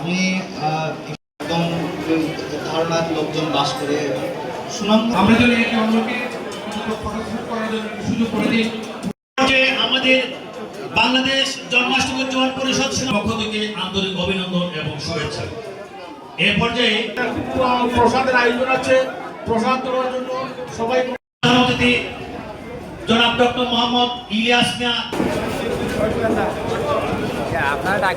আমি একদম ধারণার লোকজন বাস করে সুনাম আমরা যদি একে অন্যকে অন্তত ফটোশুট করার জন্য একটু সুযোগ করে দিই। যে আমাদের বাংলাদেশ জন্মাষ্টমী উদযাপন পরিষদ পক্ষ থেকে আন্তরিক অভিনন্দন এবং শুভেচ্ছা। এ পর্যায়ে প্রসাদের আয়োজন আছে। প্রসাদ দেওয়ার জন্য সবাই প্রধান অতিথি জনাব ডক্টর মোহাম্মদ ইলিয়াস মিয়া। আপনারা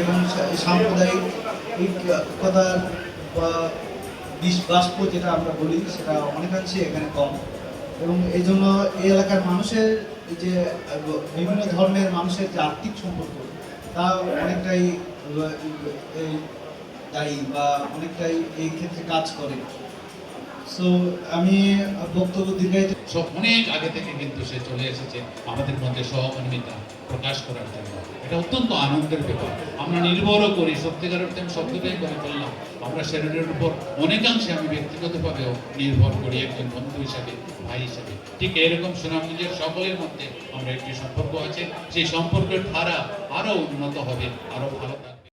এবং সাম্প্রদায়িক ঐক্যতার বাষ্প যেটা আমরা বলি, সেটা অনেকাংশে এখানে কম। এবং এই জন্য এই এলাকার মানুষের যে, বিভিন্ন ধর্মের মানুষের যে আর্থিক সম্পর্ক, তা অনেকটাই দায়ী বা অনেকটাই এই ক্ষেত্রে কাজ করে। সো আমি বক্তব্য দীর্ঘায়িত সব অনেক আগে থেকে কিন্তু সে চলে এসেছে আমাদের মধ্যে সহকর্মিতা প্রকাশ করার জন্য। এটা অত্যন্ত আনন্দের ব্যাপার। আমরা নির্ভরও করি সত্যিকার অর্থে আমি শব্দটাই করে ফেললাম। আমরা শরীরের উপর অনেকাংশে আমি ব্যক্তিগতভাবেও নির্ভর করি একজন বন্ধু হিসাবে, ভাই হিসাবে। ঠিক এরকম সুনামগঞ্জের সকলের মধ্যে আমরা একটি সম্পর্ক আছে। সেই সম্পর্কের ধারা আরও উন্নত হবে, আরও ভালো থাকবে।